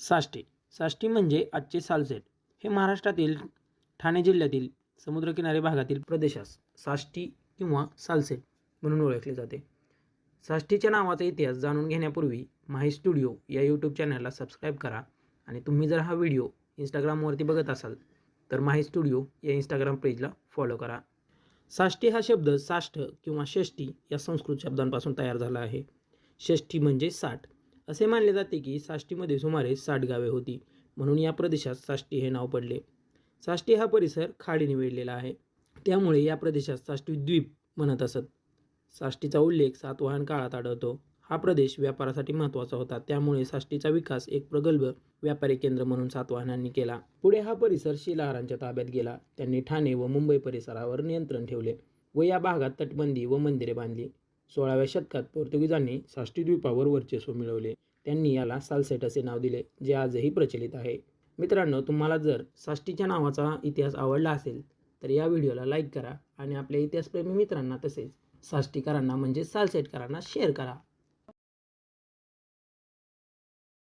साष्टी. साष्टी म्हणजे आजचे सालसेट. हे महाराष्ट्रातील ठाणे जिल्ह्यातील समुद्रकिनारी भागातील प्रदेशास साष्टी किंवा सालसेट म्हणून ओळखले जाते. साष्टीच्या नावाचा इतिहास जाणून घेण्यापूर्वी माही स्टुडिओ या यूट्यूब चॅनलला सबस्क्राईब करा आणि तुम्ही जर हा व्हिडिओ इंस्टाग्रामवरती बघत असाल तर माही स्टुडिओ या इंस्टाग्राम पेजला फॉलो करा. साष्टी हा शब्द साष्ट किंवा षष्टी या संस्कृत शब्दांपासून तयार झाला आहे. षष्ठी म्हणजे साठ. असे मानले जाते की साष्टीमध्ये सुमारे साठ गावे होती. म्हणून या प्रदेशात साष्टी हे नाव पडले. साष्टी हा परिसर खाडीने वेढलेला आहे. त्यामुळे या प्रदेशात साष्टी द्वीप म्हणत असत. साष्टीचा उल्लेख सातवाहन काळात आढळतो. हा प्रदेश व्यापारासाठी महत्त्वाचा होता. त्यामुळे साष्टीचा विकास एक प्रगल्भ व्यापारी केंद्र म्हणून सातवाहनांनी केला. पुढे हा परिसर शिलाहारांच्या ताब्यात गेला. त्यांनी ठाणे व मुंबई परिसरावर नियंत्रण ठेवले व या भागात तटबंदी व मंदिरे बांधली. सोळाव्या शतकात पोर्तुगीजांनी साष्टीद्वीपावर वर्चस्व मिळवले. त्यांनी याला सालसेट असे नाव दिले जे आजही प्रचलित आहे. मित्रांनो तुम्हाला जर साष्टीच्या नावाचा इतिहास आवडला असेल तर या व्हिडिओला लाईक करा आणि आपल्या इतिहासप्रेमी मित्रांना तसेच साष्टीकरांना म्हणजे सालसेटकरांना शेअर करा.